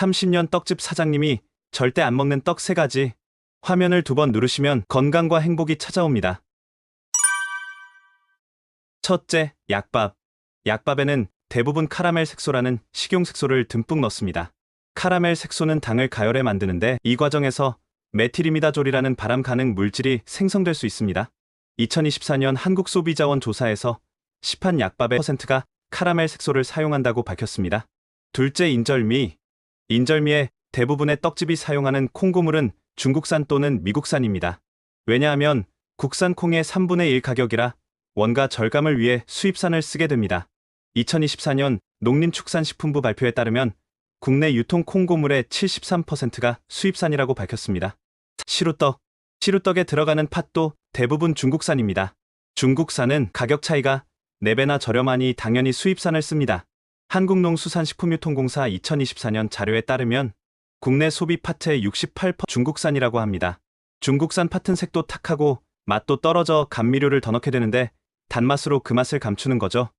30년 떡집 사장님이 절대 안 먹는 떡세 가지. 화면을 두 번 누르시면 건강과 행복이 찾아옵니다. 첫째, 약밥. 약밥에는 대부분 카라멜 색소라는 식용 색소를 듬뿍 넣습니다. 카라멜 색소는 당을 가열해 만드는데 이 과정에서 메티리미다졸이라는 발암 가능 물질이 생성될 수 있습니다. 2024년 한국소비자원 조사에서 시판 약밥의 퍼센트가 카라멜 색소를 사용한다고 밝혔습니다. 둘째 인절미. 인절미의 대부분의 떡집이 사용하는 콩고물은 중국산 또는 미국산입니다. 왜냐하면 국산 콩의 3분의 1 가격이라 원가 절감을 위해 수입산을 쓰게 됩니다. 2024년 농림축산식품부 발표에 따르면 국내 유통 콩고물의 73%가 수입산이라고 밝혔습니다. 시루떡. 시루떡에 들어가는 팥도 대부분 중국산입니다. 중국산은 가격 차이가 4배나 저렴하니 당연히 수입산을 씁니다. 한국농수산식품유통공사 2024년 자료에 따르면 국내 소비 팥의 68% 중국산이라고 합니다. 중국산 팥은 색도 탁하고 맛도 떨어져 감미료를 더 넣게 되는데 단맛으로 그 맛을 감추는 거죠.